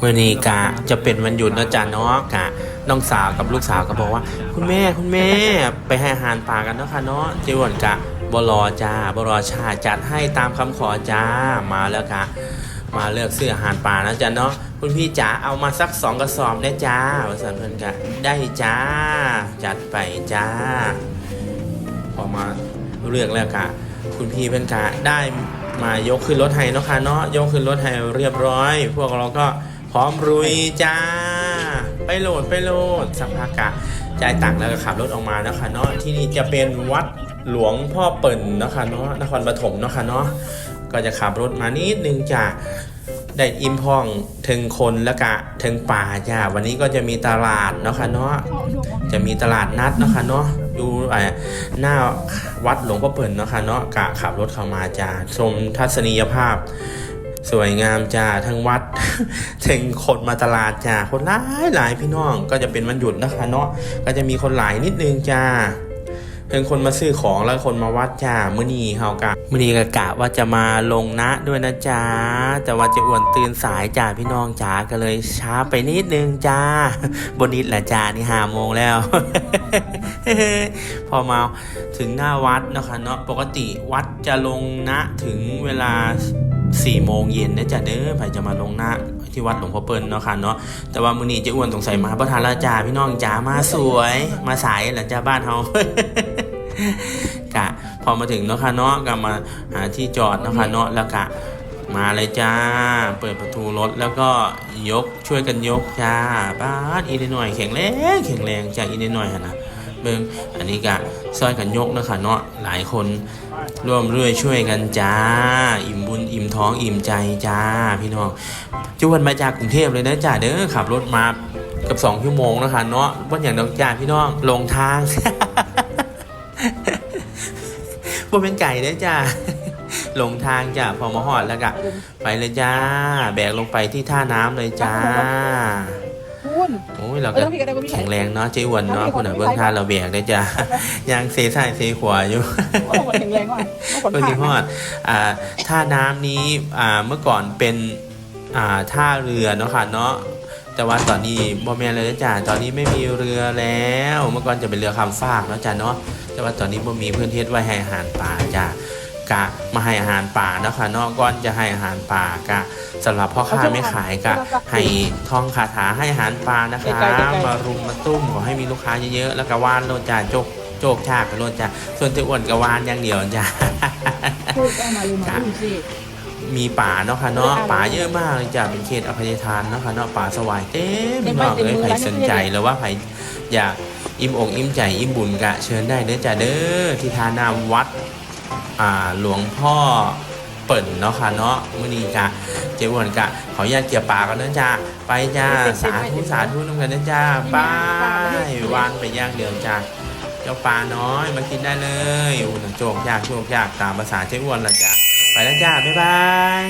มื่อนี้กะจะเป็นวันหยุดนะจ๊ะเนาะกะน้องสาวกับลูกสาวก็บอกว่า คุณแม่คุณแม่ไปให้อาหารป่ากันเนาะค่ะเนาะเจวันกะบรอจ้าบรอชาจัดให้ตามคำขอจ้ามาแล้วกะมาเลือกซื้ออาหารป่านะจ๊ะเนาะคุณพี่จ๋าเอามาสักสองกระสอบได้จ้าประสาเพื่อนกะได้จ้า จัดไปจ้า พอมาเลือกแล้วกะคุณพี่เพื่อนกะได้มายกขึ้นรถไฮเนาะค่ะเนาะยกขึ้นรถไฮเรียบร้อย พวกเราก็ ร้อมรุยจ้า ไปโหลดไปโหลดสักพักกะจ่ายตังค์แล้วก็ขับรถออกมานะค่ะเนาะที่นี่จะเป็นวัดหลวงพ่อเปิ่นเนาะค่ะเนาะนครปฐมเนาะค่ะเนาะก็จะขับรถมานิดนึงจ้าได้อิ่มพ้องถึงคนแล้วก็ถึงป่าจ้าวันนี้ก็จะมีตลาดเนาะค่ะเนาะจะมีตลาดนัดเนาะค่ะเนาะอยู่อ่าหน้าวัดหลวงพ่อเปิ่นเนาะค่ะเนาะกะขับรถเข้ามาจ้าชมทัศนียภาพ สวยงามจ้าทั้งวัดถึงคนมาตลาดจ้าคนหลายหลายพี่น้องก็จะเป็นวันหยุดนะคะเนาะก็จะมีคนหลายนิดนึงจ้าเพิ่งคนมาซื้อของแล้วคนมาวัดจ้ามื้อนี้เฮากะมื้อนี้ก็กะว่าจะมาลงนะด้วยนะจ้าแต่ว่าจะอ้วนตื่นสายจ้าพี่น้องจ้าก็เลยช้าไปนิดนึงจ้าบนนิดแหละจ้านี่ห้าโมงแล้ว พอมาถึงหน้าวัดนะคะเนาะปกติวัดจะลงนะถึงเวลา 4โมงเย็นนะจ้าเด้อใครจะมาลงนะที่วัดหลวงพ่อเปิ้ลเนาะค่ะเนาะแต่ว่ามื้อนี้เจะอ้วนสงสัยมาประทานและจ้าพี่น้องจ้ามาสวย มาสายหละจ้าบ้านเฮากะพอมาถึงเนาะค่ะเนาะก็มาหาที่จอดเนาะค่ะเนาะแล้วกะมาเลยจ้า เปิดประตูรถแล้วก็ยกช่วยกันยกจ้าบ้านอีนิดหน่อยแข็งแรงแข็งแรงจ้าอีนิดหน่อยนะ เบิ่งอันนี้กะซอยกันยกนะคะเนาะหลายคนร่วมด้วยช่วยกันจ้า อิ่มบุญอิ่มท้องอิ่มใจจ้า พี่น้องจวนมาจากกรุงเทพเลยนะจ้าเด้อขับรถมากับสองชั่วโมงนะคะเนาะว่าอย่างน้องจ้าพี่น้องลงทางบ่เป็นไก่เด้อจ้าลงทางจ้าพอมาหอดแล้วก็ไปเลยจ้า แบกลงไปที่ท่าน้ำเลยจ้า คุณโอ้ยเราเอก็อต้องพี่ก็ได้บ่พี่แข็งแรงเนาะเจ๊อ้วนเนาะต้องมีคุณอะคนเบื้องท่าเราแบกได้จ้ายังเซซ้ายเซขวาอยู่โอ้โหแข็งแรงว่ะโอ้โหเพื่อที่ฮอดอ่าท่าน้ำนี้อ่าเมื่อก่อนเป็นอ่าท่าเรือเนาะค่ะเนาะแต่ว่าตอนนี้บ่แม่นเลยนะจ้าตอนนี้ไม่มีเรือแล้ว เมื่อก่อนจะเป็นเรือคำฟากเนาะจ้าเนาะแต่ว่าตอนนี้บ่มีเพื่อนเทศไว้ให้อาหารป่าจ้า กะมาให้อาหารป่าเนาะค่ะเนาะก่อนจะให้อาหารป่ากะสำหรับพ่อค้าไม่ขายกะให้ท่องคาถาให้อาหารป่านะคะมารุมมาตุ้มขอให้มีลูกค้าเยอะๆแล้วก็ว่านโลดจ้าโจกโจกชากกันโลดจ้าส่วนเจ้าอ้วนก็ว่านอย่างเดียวจ้าพูดได้มาเลยมาดูสิมีป่าเนาะค่ะเนาะเออป่าเยอะมากเลยจ้ะเป็นเขตอภัยทานเนาะค่ะเนาะป่าสวายเต็มเต็มเนาะไปเต็มเอ้ยมือใครแล้วสนใจหรือว่าใครอยากอิ่มอกอิ่มใจอิ่มบุญกะเชิญได้เด้อจ้ะเด้อที่ทานามวัด อ่าหลวงพ่อเปิ่นเนาะค่ะเนาะมื้อนี้กะเจ้าอ้วนกะขออนุญาตเกี่ยวปากกันนะจ้าไปจ้าสาธุสาธุน้ำกันนะจ้าบายวานไปย่างเดือนจ้าเจ้าปลาน้อยมากินได้เลยอุ่นโจกยากโจกยากตามภาษาเจ้าอ้วนละจ้าไปแล้วจ้าบ๊ายบาย